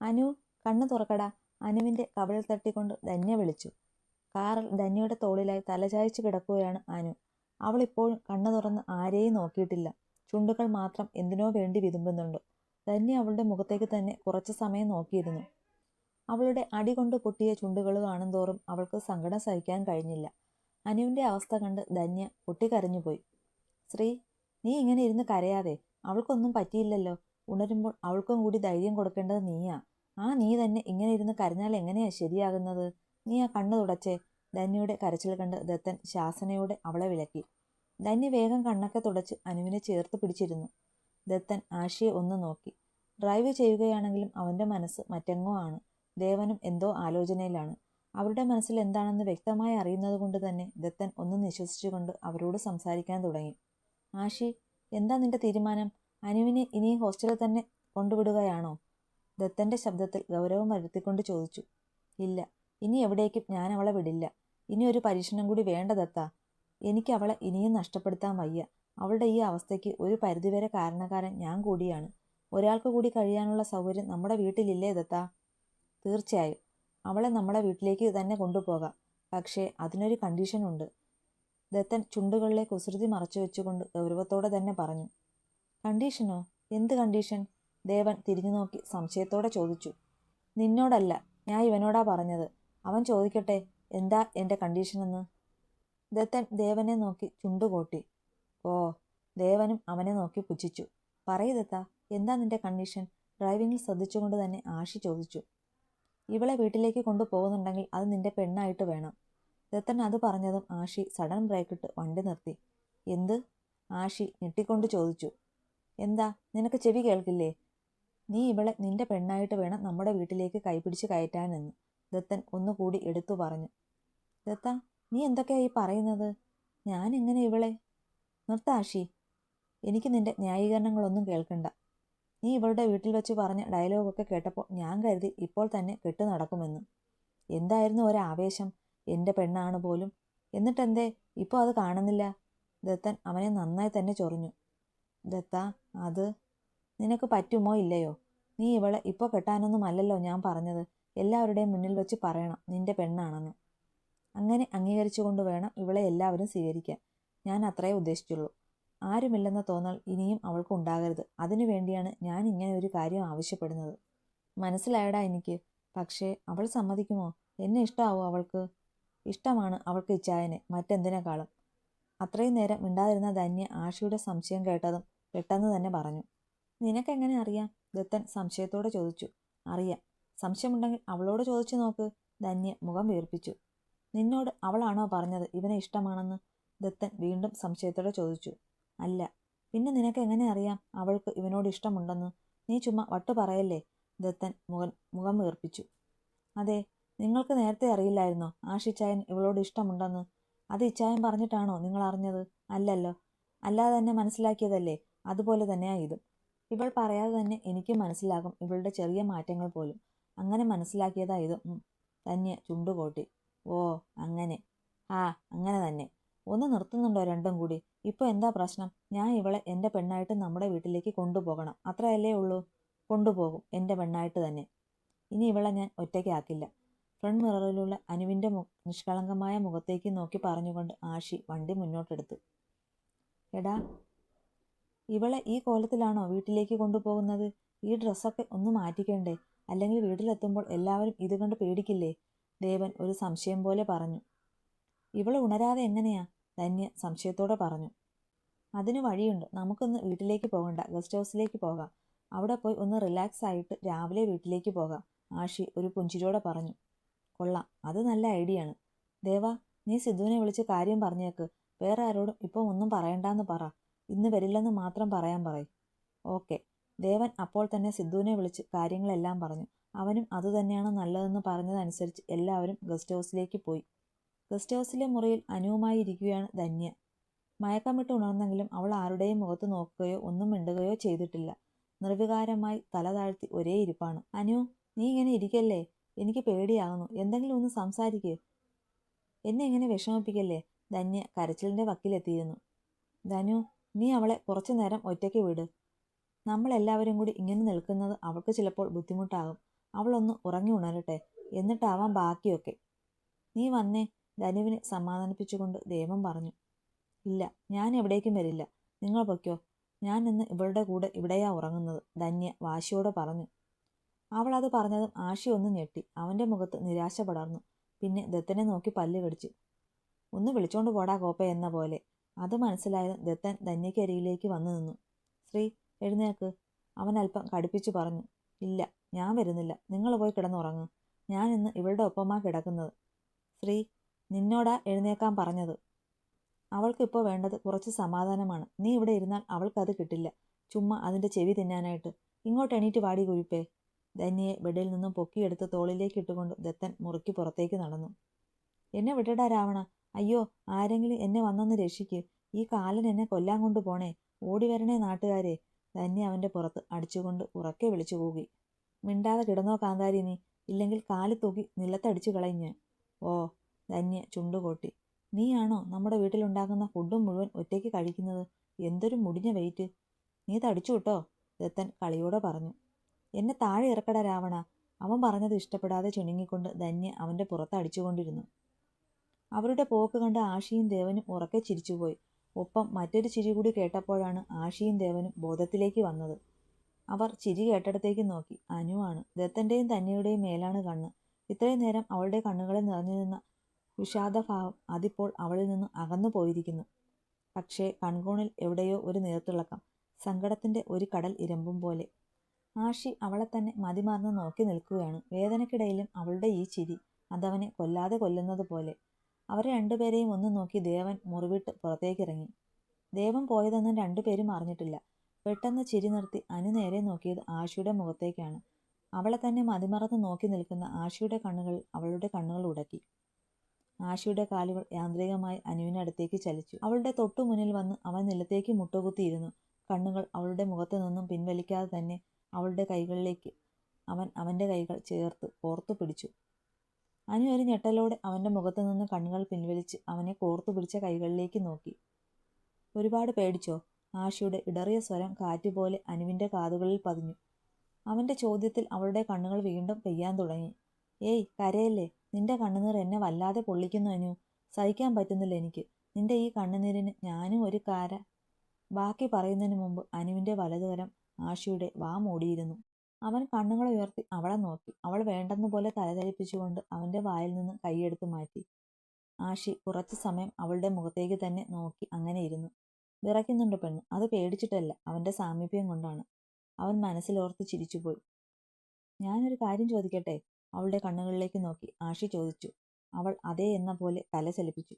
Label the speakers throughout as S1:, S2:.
S1: അനു കണ്ണു തുറക്കടാ. അനുവിന്റെ കവിളിൽ തട്ടിക്കൊണ്ട് ധന്യ വിളിച്ചു. കാറിൽ ധന്യയുടെ തോളിലായി തലചായ്ച്ചു കിടക്കുകയാണ് അനു. അവൾ ഇപ്പോഴും കണ്ണു തുറന്ന് ആരെയും നോക്കിയിട്ടില്ല. ചുണ്ടുകൾ മാത്രം എന്തിനോ വേണ്ടി വിതുമ്പുന്നുണ്ട്. ധന്യ അവളുടെ മുഖത്തേക്ക് തന്നെ കുറച്ചു സമയം നോക്കിയിരുന്നു. അവളുടെ അടി കൊണ്ട് പൊട്ടിയ ചുണ്ടുകൾ കാണുന്തോറും അവൾക്ക് സങ്കടം സഹിക്കാൻ കഴിഞ്ഞില്ല. അനുവിന്റെ അവസ്ഥ കണ്ട് ധന്യ പൊട്ടിക്കരഞ്ഞുപോയി. ശ്രീ നീ ഇങ്ങനെ ഇരുന്ന് കരയാതെ. അവൾക്കൊന്നും പറ്റിയില്ലല്ലോ. ഉണരുമ്പോൾ അവൾക്കും കൂടി ധൈര്യം കൊടുക്കേണ്ടത് നീയാ. ആ നീ തന്നെ ഇങ്ങനെ ഇരുന്ന് കരഞ്ഞാൽ എങ്ങനെയാ ശരിയാകുന്നത്? നീ ആ കണ്ണു തുടച്ചേ. ധന്യയുടെ കരച്ചിൽ കണ്ട് ദത്തൻ ശാസനയോടെ അവളെ വിലക്കി. ധന്യ വേഗം കണ്ണൊക്കെ തുടച്ച് അനുവിനെ ചേർത്ത് പിടിച്ചിരുന്നു. ദത്തൻ ആഷിയെ ഒന്ന് നോക്കി. ഡ്രൈവ് ചെയ്യുകയാണെങ്കിലും അവന്റെ മനസ്സ് മറ്റെങ്ങോ ആണ്. ദേവനും എന്തോ ആലോചനയിലാണ്. അവരുടെ മനസ്സിൽ എന്താണെന്ന് വ്യക്തമായി അറിയുന്നത് കൊണ്ട് തന്നെ ദത്തൻ ഒന്ന് നിശ്വസിച്ചുകൊണ്ട് അവരോട് സംസാരിക്കാൻ തുടങ്ങി. ആഷി എന്താ നിന്റെ തീരുമാനം? അനുവിനെ ഇനി ഹോസ്റ്റലിൽ തന്നെ കൊണ്ടുവിടുകയാണോ? ദത്തന്റെ ശബ്ദത്തിൽ ഗൗരവം വരുത്തിക്കൊണ്ട് ചോദിച്ചു. ഇല്ല ഇനി എവിടേക്കും ഞാൻ അവളെ വിടില്ല. ഇനി ഒരു പരീക്ഷണം കൂടി വേണ്ട ദത്ത. എനിക്ക് അവളെ ഇനിയും നഷ്ടപ്പെടുത്താൻ വയ്യ. അവളുടെ ഈ അവസ്ഥയ്ക്ക് ഒരു പരിധിവരെ കാരണക്കാരൻ ഞാൻ കൂടിയാണ്. ഒരാൾക്ക് കൂടി കഴിയാനുള്ള സൗകര്യം നമ്മുടെ വീട്ടിലില്ലേ ദത്ത? തീർച്ചയായും. അവളെ നമ്മുടെ വീട്ടിലേക്ക് തന്നെ കൊണ്ടുപോകാം. പക്ഷേ അതിനൊരു കണ്ടീഷൻ ഉണ്ട്. ദത്തൻ ചുണ്ടുകളിലെ കുസൃതി മറച്ചു വെച്ചുകൊണ്ട് ഗൗരവത്തോടെ തന്നെ പറഞ്ഞു. കണ്ടീഷനോ? എന്ത് കണ്ടീഷൻ? ദേവൻ തിരിഞ്ഞു നോക്കി സംശയത്തോടെ ചോദിച്ചു. നിന്നോടല്ല ഞാൻ ഇവനോടാ പറഞ്ഞത്. അവൻ ചോദിക്കട്ടെ എന്താ എന്റെ കണ്ടീഷനെന്ന്? ദത്തൻ ദേവനെ നോക്കി ചുണ്ടുകൂട്ടി. ഓ ദേവനും അവനെ നോക്കി പുച്ഛിച്ചു. പറയു ദത്ത എന്താ നിന്റെ കണ്ടീഷൻ? ഡ്രൈവിംഗിൽ ശ്രദ്ധിച്ചുകൊണ്ട് തന്നെ ആഷി ചോദിച്ചു. ഇവളെ വീട്ടിലേക്ക് കൊണ്ടുപോകുന്നുണ്ടെങ്കിൽ അത് നിന്റെ പെണ്ണായിട്ട് വേണം. ദത്തൻ അത് പറഞ്ഞതും ആഷി സഡൻ ബ്രേക്കിട്ട് വണ്ടി നിർത്തി. എന്ത്? ആഷി ഞെട്ടിക്കൊണ്ട് ചോദിച്ചു. എന്താ? നിനക്ക് ചെവി കേൾക്കില്ലേ? നീ ഇവളെ നിന്റെ പെണ്ണായിട്ട് വേണം നമ്മുടെ വീട്ടിലേക്ക് കൈപിടിച്ച് കയറ്റാനെന്ന് ദത്തൻ ഒന്നുകൂടി എടുത്തു പറഞ്ഞു. ദത്ത നീ എന്തൊക്കെയാ ഈ പറയുന്നത്? ഞാൻ എങ്ങനെ ഇവളെ? നിർത്താഷി എനിക്ക് നിന്റെ ന്യായീകരണങ്ങളൊന്നും കേൾക്കണ്ട. നീ ഇവളുടെ വീട്ടിൽ വെച്ച് പറഞ്ഞ ഡയലോഗൊക്കെ കേട്ടപ്പോൾ ഞാൻ കരുതി ഇപ്പോൾ തന്നെ കെട്ടു നടക്കുമെന്ന്. എന്തായിരുന്നു ഒരാവേശം? എന്റെ പെണ്ണാണ് പോലും. എന്നിട്ടെന്തേ? ഇപ്പോൾ അത് കാണുന്നില്ല. ദത്തൻ അവനെ നന്നായി തന്നെ ചൊറിഞ്ഞു. ദത്ത അത് നിനക്ക് പറ്റുമോ ഇല്ലയോ? നീ ഇവളെ ഇപ്പോൾ കെട്ടാനൊന്നും അല്ലല്ലോ ഞാൻ പറഞ്ഞത്. എല്ലാവരുടെയും മുന്നിൽ വെച്ച് പറയണം നിന്റെ പെണ്ണാണെന്ന്. അങ്ങനെ അംഗീകരിച്ചുകൊണ്ട് വേണം ഇവളെ എല്ലാവരും സ്വീകരിക്കാൻ. ഞാൻ അത്രേ ഉദ്ദേശിച്ചുള്ളൂ. ആരുമില്ലെന്ന തോന്നൽ ഇനിയും അവൾക്ക് ഉണ്ടാകരുത്. അതിനു വേണ്ടിയാണ് ഞാൻ ഇങ്ങനെ ഒരു കാര്യം ആവശ്യപ്പെടുന്നത്. മനസ്സിലായടാ എനിക്ക്. പക്ഷേ അവൾ സമ്മതിക്കുമോ? എന്നെ ഇഷ്ടമാവോ അവൾക്ക്? ഇഷ്ടമാണ് അവൾക്ക് ഇച്ചായനെ മറ്റെന്തിനേക്കാളും. അത്രയും നേരം മിണ്ടാതിരുന്ന ധന്യ ആഷിയുടെ സംശയം കേട്ടതും പെട്ടെന്ന് തന്നെ പറഞ്ഞു. നിനക്കെങ്ങനെ അറിയാം? ദത്തൻ സംശയത്തോടെ ചോദിച്ചു. അറിയാം. സംശയമുണ്ടെങ്കിൽ അവളോട് ചോദിച്ചു നോക്ക്. ധന്യ മുഖം വീർപ്പിച്ചു. നിന്നോട് അവളാണോ പറഞ്ഞത്? ഇവനെ ഇഷ്ടമാണെന്ന് ദത്തൻ വീണ്ടും സംശയത്തോടെ ചോദിച്ചു. അല്ല. പിന്നെ നിനക്ക് എങ്ങനെ അറിയാം? അവൾക്ക് ഇവനോട് ഇഷ്ടമുണ്ടെന്ന്. നീ ചുമ്മാ വട്ടു പറയല്ലേ? ദത്തൻ മുഖം മുഖം വീർപ്പിച്ചു. അതെ. നിങ്ങൾക്ക് നേരത്തെ അറിയില്ലായിരുന്നോ? ആഷിച്ചായൻ ഇവളോട് ഇഷ്ടമുണ്ടെന്ന്. അത് ഇച്ചായൻ പറഞ്ഞിട്ടാണോ നിങ്ങൾ അറിഞ്ഞത്? അല്ലല്ലോ. അല്ലാതെ തന്നെ മനസ്സിലാക്കിയതല്ലേ? അതുപോലെ തന്നെയാണ് ഇതും. ഇവൾ പറയാതെ തന്നെ എനിക്ക് മനസ്സിലാകും ഇവളുടെ ചെറിയ മാറ്റങ്ങൾ പോലും. അങ്ങനെ മനസ്സിലാക്കിയതാ ഇത്. തന്നെ ചുണ്ടുകോട്ടി. ഓ അങ്ങനെ. ആ അങ്ങനെ തന്നെ. ഒന്ന് നിർത്തുന്നുണ്ടോ രണ്ടും കൂടി? ഇപ്പോൾ എന്താ പ്രശ്നം? ഞാൻ ഇവളെ എന്റെ പെണ്ണായിട്ട് നമ്മുടെ വീട്ടിലേക്ക് കൊണ്ടുപോകണം. അത്രയല്ലേ ഉള്ളൂ? കൊണ്ടുപോകും എന്റെ പെണ്ണായിട്ട് തന്നെ. ഇനി ഇവളെ ഞാൻ ഒറ്റയ്ക്കാക്കില്ല. ഫ്രണ്ട് മിററിലുള്ള അനുവിന്റെ നിഷ്കളങ്കമായ മുഖത്തേക്ക് നോക്കി പറഞ്ഞുകൊണ്ട് ആഷി വണ്ടി മുന്നോട്ടെടുത്തു. എടാ ഇവളെ ഈ കോലത്തിലാണോ വീട്ടിലേക്ക് കൊണ്ടുപോകുന്നത്? ഈ ഡ്രസ്സൊക്കെ ഒന്ന് മാറ്റിക്കണ്ടേ? അല്ലെങ്കിൽ വീട്ടിലെത്തുമ്പോൾ എല്ലാവരും ഇത് കണ്ട് പേടിക്കില്ലേ? ദേവൻ ഒരു സംശയം പോലെ പറഞ്ഞു. ഇവൾ ഉണരാതെ എങ്ങനെയാ? ധന്യ സംശയത്തോടെ പറഞ്ഞു. അതിന് വഴിയുണ്ട്. നമുക്കൊന്ന് വീട്ടിലേക്ക് പോകണ്ട. ഗസ്റ്റ് ഹൗസിലേക്ക് പോകാം. അവിടെ പോയി ഒന്ന് റിലാക്സ് ആയിട്ട് രാവിലെ വീട്ടിലേക്ക് പോകാം. ആഷി ഒരു പുഞ്ചിരിയോടെ പറഞ്ഞു. കൊള്ളാം. അത് നല്ല ഐഡിയ ആണ്. ദേവ നീ സിദ്ധുവിനെ വിളിച്ച് കാര്യം പറഞ്ഞേക്ക്. വേറെ ആരോടും ഇപ്പോൾ ഒന്നും പറയണ്ടെന്ന് പറ. ഇന്ന് വരില്ലെന്ന് മാത്രം പറയാൻ പറയും. ഓക്കെ. ദേവൻ അപ്പോൾ തന്നെ സിദ്ധുവിനെ വിളിച്ച് കാര്യങ്ങളെല്ലാം പറഞ്ഞു. അവനും അതുതന്നെയാണ് നല്ലതെന്ന് പറഞ്ഞതനുസരിച്ച് എല്ലാവരും ഗസ്റ്റ് ഹൗസിലേക്ക് പോയി. ഗസ്റ്റ് ഹൗസിലെ മുറിയിൽ അനുവുമായി ഇരിക്കുകയാണ് ധന്യ. മയക്കമിട്ട് ഉണർന്നെങ്കിലും അവൾ ആരുടെയും മുഖത്ത് നോക്കുകയോ ഒന്നും മിണ്ടുകയോ ചെയ്തിട്ടില്ല. നിർവികാരമായി തല താഴ്ത്തി ഒരേ ഇരിപ്പാണ്. അനു നീ ഇങ്ങനെ ഇരിക്കല്ലേ? എനിക്ക് പേടിയാകുന്നു എന്തെങ്കിലും ഒന്ന് സംസാരിക്കേ. എന്നെ ഇങ്ങനെ വിഷമിപ്പിക്കല്ലേ? ധന്യ കരച്ചിലിന്റെ വക്കിലെത്തിയിരുന്നു. ധനു നീ അവളെ കുറച്ചു നേരം ഒറ്റയ്ക്ക് വിട്. നമ്മളെല്ലാവരും കൂടി ഇങ്ങനെ നിൽക്കുന്നത് അവൾക്ക് ചിലപ്പോൾ ബുദ്ധിമുട്ടാകും. അവളൊന്ന് ഉറങ്ങി ഉണരട്ടെ. എന്നിട്ടാവാം ബാക്കിയൊക്കെ. നീ വന്നേ ധനുവിനെ സമാധാനിപ്പിച്ചുകൊണ്ട് ദേവം പറഞ്ഞു. ഇല്ല ഞാൻ എവിടേക്കും വരില്ല. നിങ്ങൾ പൊയ്ക്കോ. ഞാൻ ഇന്ന് ഇവളുടെ കൂടെ ഇവിടെയാ ഉറങ്ങുന്നത് ധന്യ വാശിയോടെ പറഞ്ഞു. അവൾ അത് പറഞ്ഞതും ആശി ഒന്ന് ഞെട്ടി. അവന്റെ മുഖത്ത് നിരാശ പടർന്നു. പിന്നെ ദത്തനെ നോക്കി പല്ല് കടിച്ചു. ഒന്ന് വിളിച്ചോണ്ട് പോടാ കോപ്പ എന്ന പോലെ. അത് മനസ്സിലായത് ദത്തൻ ധന്യക്കരിയിലേക്ക് വന്നു നിന്നു. ശ്രീ എഴുന്നേക്ക് അവൻ അല്പം കടുപ്പിച്ചു പറഞ്ഞു. ഇല്ല ഞാൻ വരുന്നില്ല. നിങ്ങൾ പോയി കിടന്നുറങ്ങ്. ഞാൻ ഇന്ന് ഇവളുടെ ഒപ്പമാ കിടക്കുന്നത്. ശ്രീ നിന്നോടാ എഴുന്നേക്കാൻ പറഞ്ഞത്. അവൾക്കിപ്പോൾ വേണ്ടത് കുറച്ച് സമാധാനമാണ്. നീ ഇവിടെ ഇരുന്നാൽ അവൾക്കത് കിട്ടില്ല. ചുമ്മാ അതിന്റെ ചെവി തിന്നാനായിട്ട്. ഇങ്ങോട്ട് എണീറ്റ് വാടി കുഴിപ്പേ. ധന്യയെ ബെഡിൽ നിന്നും പൊക്കിയെടുത്ത് തോളിലേക്ക് ഇട്ടുകൊണ്ട് ദത്തൻ മുറുക്കി പുറത്തേക്ക് നടന്നു. എന്നെ വിടടാ രാവണ. അയ്യോ ആരെങ്കിലും എന്നെ വന്നൊന്ന് രക്ഷിക്ക്. ഈ കാലൻ എന്നെ കൊല്ലാൻ കൊണ്ടു പോണേ. ഓടി വരണേ നാട്ടുകാരെ. തന്നെ അവന്റെ പുറത്ത് അടിച്ചുകൊണ്ട് ഉറക്കെ വിളിച്ചു കൂകി. മിണ്ടാതെ കിടന്നോ കാന്താരി നീ. ഇല്ലെങ്കിൽ കാൽ തൂക്കി നിലത്തടിച്ചു കളയും ഞാൻ. ഓ ധന്യ ചുണ്ടുകൊട്ടി. നീയാണോ നമ്മുടെ വീട്ടിലുണ്ടാക്കുന്ന ഫുഡും മുഴുവൻ ഒറ്റയ്ക്ക് കഴിക്കുന്നത്? എന്തൊരു മുടിഞ്ഞ വെയിറ്റ്. നീ തടിച്ചു കിട്ടോ ദത്തൻ കളിയോടെ പറഞ്ഞു. എന്നെ താഴെ ഇറക്കട രാവണ. അവൻ പറഞ്ഞത് ഇഷ്ടപ്പെടാതെ ചുണുങ്ങിക്കൊണ്ട് ധന്യ അവന്റെ പുറത്ത് അടിച്ചുകൊണ്ടിരുന്നു. അവരുടെ പോക്ക് കണ്ട ആഷിയും ദേവനും ഉറക്കെ ചിരിച്ചുപോയി. ഒപ്പം മറ്റൊരു ചിരി കൂടി കേട്ടപ്പോഴാണ് ആഷിയും ദേവനും ബോധത്തിലേക്ക് വന്നത്. അവർ ചിരി കേട്ടിടത്തേക്ക് നോക്കി. അനുവാണ് ദത്തന്റെയും തന്നെയുടെയും മേലാണ് കണ്ണ്. ഇത്രയും നേരം അവളുടെ കണ്ണുകളിൽ നിറഞ്ഞു നിന്ന വിഷാദഭാവം അതിപ്പോൾ അവളിൽ നിന്ന് അകന്നു പോയിരിക്കുന്നു. പക്ഷേ കൺകോണിൽ എവിടെയോ ഒരു നീർത്തിളക്കം സങ്കടത്തിന്റെ ഒരു കടൽ ഇരമ്പും പോലെ. ആഷി അവളെ തന്നെ മതിമറന്ന് നോക്കി നിൽക്കുകയാണ്. വേദനക്കിടയിലും അവളുടെ ഈ ചിരി അതവനെ കൊല്ലാതെ കൊല്ലുന്നത് പോലെ. അവരെ രണ്ടുപേരെയും ഒന്ന് നോക്കി ദേവൻ മുറിവിട്ട് പുറത്തേക്കിറങ്ങി. ദേവൻ പോയതൊന്നും രണ്ടുപേരും അറിഞ്ഞിട്ടില്ല. പെട്ടെന്ന് ചിരി നിർത്തി അനു നേരെ നോക്കിയത് ആഷിയുടെ മുഖത്തേക്കാണ്. അവളെ തന്നെ മതിമറന്ന് നോക്കി നിൽക്കുന്ന ആഷിയുടെ കണ്ണുകൾ അവളുടെ കണ്ണുകൾ ഉടക്കി. ആഷിയുടെ കാലുകൾ യാന്ത്രികമായി അനുവിനടുത്തേക്ക് ചലിച്ചു. അവളുടെ തൊട്ടു മുന്നിൽ വന്ന് അവൻ നിലത്തേക്ക് മുട്ടുകുത്തിയിരുന്നു. കണ്ണുകൾ അവളുടെ മുഖത്തു നിന്നും പിൻവലിക്കാതെ തന്നെ അവളുടെ കൈകളിലേക്ക് അവൻ അവന്റെ കൈകൾ ചേർത്ത് കോർത്തു പിടിച്ചു. അനു ഒരു ഞെട്ടലോടെ അവന്റെ മുഖത്തു നിന്ന് കണ്ണുകൾ പിൻവലിച്ച് അവനെ കോർത്തു പിടിച്ച കൈകളിലേക്ക് നോക്കി. ഒരുപാട് പേടിച്ചോ? ആശയുടെ ഇടറിയ സ്വരം കാറ്റുപോലെ അനുവിന്റെ കാതുകളിൽ പതിഞ്ഞു. അവന്റെ ചോദ്യത്തിൽ അവളുടെ കണ്ണുകൾ വീണ്ടും പെയ്യാൻ തുടങ്ങി. ഏയ് കരയല്ലേ? നിന്റെ കണ്ണുനീർ എന്നെ വല്ലാതെ പൊള്ളിക്കുന്നു അനു. സഹിക്കാൻ പറ്റുന്നില്ല എനിക്ക്. നിന്റെ ഈ കണ്ണുനീരിന് ഞാനും ഒരു കാര. ബാക്കി പറയുന്നതിന് മുമ്പ് അനുവിന്റെ വലതുകരം ആശയുടെ വാ മൂടിയിരുന്നു. അവൻ കണ്ണുകൾ ഉയർത്തി അവളെ നോക്കി. അവൾ വേണ്ടെന്നുപോലെ തലതെളിപ്പിച്ചുകൊണ്ട് അവന്റെ വായിൽ നിന്ന് കൈയെടുത്ത് മാറ്റി. ആഷി കുറച്ചു സമയം അവളുടെ മുഖത്തേക്ക് തന്നെ നോക്കി അങ്ങനെ ഇരുന്നു. വിറയ്ക്കുന്നുണ്ട് പെണ്ണ്. അത് പേടിച്ചിട്ടല്ല. അവന്റെ സാമീപ്യം കൊണ്ടാണ്. അവൻ മനസ്സിലോർത്ത് ചിരിച്ചുപോയി. ഞാനൊരു കാര്യം ചോദിക്കട്ടെ? അവളുടെ കണ്ണുകളിലേക്ക് നോക്കി. ആഷി ചോദിച്ചു. അവൾ അതേ എന്ന പോലെ തല ചലിപ്പിച്ചു.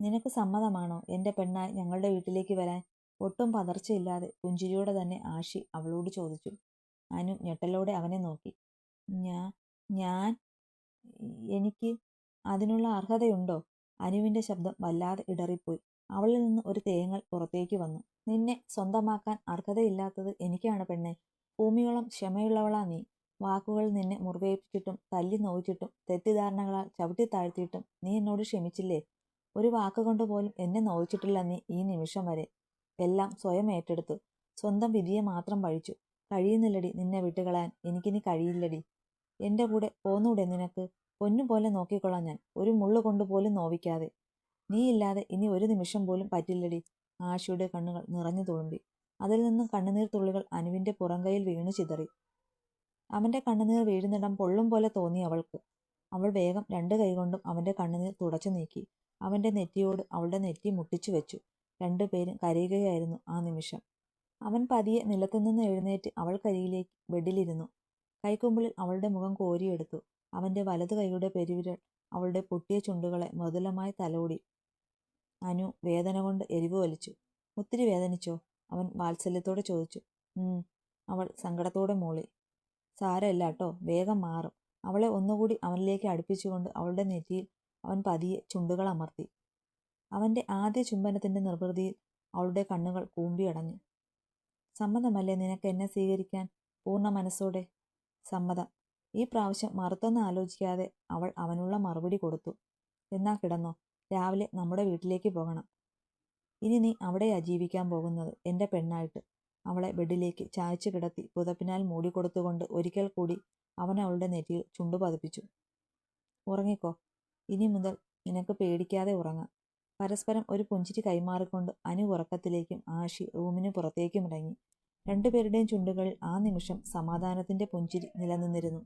S1: നിനക്ക് സമ്മതമാണോ? എന്റെ പെണ്ണായി ഞങ്ങളുടെ വീട്ടിലേക്ക് വരാൻ ഒട്ടും പതർച്ചയില്ലാതെ? പുഞ്ചിരിയോടെ തന്നെ ആഷി അവളോട് ചോദിച്ചു. അനു ഞെട്ടലോടെ അവനെ നോക്കി. ഞാൻ ഞാൻ എനിക്ക് അതിനുള്ള അർഹതയുണ്ടോ? അനുവിന്റെ ശബ്ദം വല്ലാതെ ഇടറിപ്പോയി. അവളിൽ നിന്ന് ഒരു തേങ്ങൽ പുറത്തേക്ക് വന്നു. നിന്നെ സ്വന്തമാക്കാൻ അർഹതയില്ലാത്തത് എനിക്കാണ് പെണ്ണെ. ഭൂമിയോളം ക്ഷമയുള്ളവളാ നീ. വാക്കുകൾ നിന്നെ മുറിവേൽപ്പിച്ചിട്ടും തല്ലി നോവിച്ചിട്ടും തെറ്റിദ്ധാരണകളാൽ ചവിട്ടി താഴ്ത്തിയിട്ടും നീ എന്നോട് ക്ഷമിച്ചില്ലേ? ഒരു വാക്കുകൊണ്ട് പോലും എന്നെ നോവിച്ചിട്ടില്ല നീ ഈ നിമിഷം വരെ. എല്ലാം സ്വയം ഏറ്റെടുത്തു. സ്വന്തം വിധിയെ മാത്രം പഴിച്ചു കഴിയുന്നില്ലടി നിന്നെ വിട്ടുകളയാൻ. എനിക്കിനി കഴിയില്ലടി. എന്റെ കൂടെ പോന്നൂടെ നിനക്ക്? പൊന്നുപോലെ നോക്കിക്കൊള്ളാം ഞാൻ. ഒരു മുള്ളു കൊണ്ടുപോലും നോവിക്കാതെ. നീ ഇല്ലാതെ ഇനി ഒരു നിമിഷം പോലും പറ്റില്ലടി. ആശയുടെ കണ്ണുകൾ നിറഞ്ഞു തുളുമ്പി. അതിൽ നിന്നും കണ്ണുനീർ തുള്ളികൾ അനുവിന്റെ പുറംകൈയിൽ വീണു ചിതറി. അവന്റെ കണ്ണുനീർ വീഴുന്നിടം പൊള്ളും പോലെ തോന്നി അവൾക്ക്. അവൾ വേഗം രണ്ട് കൈകൊണ്ടും അവന്റെ കണ്ണുനീർ തുടച്ചു നീക്കി. അവന്റെ നെറ്റിയോട് അവളുടെ നെറ്റി മുട്ടിച്ചു വെച്ചു. രണ്ടുപേരും കരയുകയായിരുന്നു ആ നിമിഷം. അവൻ പതിയെ നിലത്തുനിന്ന് എഴുന്നേറ്റ് അവൾ കരിയിലേക്ക് ബെഡിലിരുന്നു. കൈക്കുമ്പിളിൽ അവളുടെ മുഖം കോരിയെടുത്തു. അവന്റെ വലതു കൈയുടെ പെരുവിരൽ അവളുടെ പൊട്ടിയ ചുണ്ടുകളെ മൃദുലമായി തലോടി. അനു വേദന കൊണ്ട് എരിവ് വലിച്ചു. ഒത്തിരി വേദനിച്ചോ? അവൻ വാത്സല്യത്തോടെ ചോദിച്ചു. അവൾ സങ്കടത്തോടെ മൂളി. സാരമില്ല കേട്ടോ വേഗം മാറും. അവളെ ഒന്നുകൂടി അവനിലേക്ക് അടുപ്പിച്ചുകൊണ്ട് അവളുടെ നെറ്റിയിൽ അവൻ പതിയെ ചുണ്ടുകൾ അമർത്തി. അവന്റെ ആദ്യ ചുംബനത്തിന്റെ നിർവൃതിയിൽ അവളുടെ കണ്ണുകൾ കൂമ്പിയടഞ്ഞു. സമ്മതമല്ലേ നിനക്ക് എന്നെ സ്വീകരിക്കാൻ? പൂർണ മനസ്സോടെ. സമ്മതം. ഈ പ്രാവശ്യം മറുത്തൊന്ന് ആലോചിക്കാതെ അവൾ അവനുള്ള മറുപടി കൊടുത്തു. എന്നാ കിടന്നോ? രാവിലെ നമ്മുടെ വീട്ടിലേക്ക് പോകണം. ഇനി നീ അവിടെയാ ജീവിക്കാൻ പോകുന്നത് എന്റെ പെണ്ണായിട്ട്. അവളെ ബെഡിലേക്ക് ചായച്ചു കിടത്തി പുതപ്പിനാൽ മൂടിക്കൊടുത്തുകൊണ്ട് ഒരിക്കൽ കൂടി അവൻ അവളുടെ നെറ്റിയിൽ ചുണ്ടു പതിപ്പിച്ചു. ഉറങ്ങിക്കോ. ഇനി മുതൽ നിനക്ക് പേടിക്കാതെ ഉറങ്ങാം. പരസ്പരം ഒരു പുഞ്ചിരി കൈമാറിക്കൊണ്ട് അനു ഉറക്കത്തിലേക്കും ആഷി റൂമിന് പുറത്തേക്കും ഇറങ്ങി. രണ്ടുപേരുടെയും ചുണ്ടുകളിൽ ആ നിമിഷം സമാധാനത്തിന്റെ പുഞ്ചിരി നിലനിന്നിരുന്നു.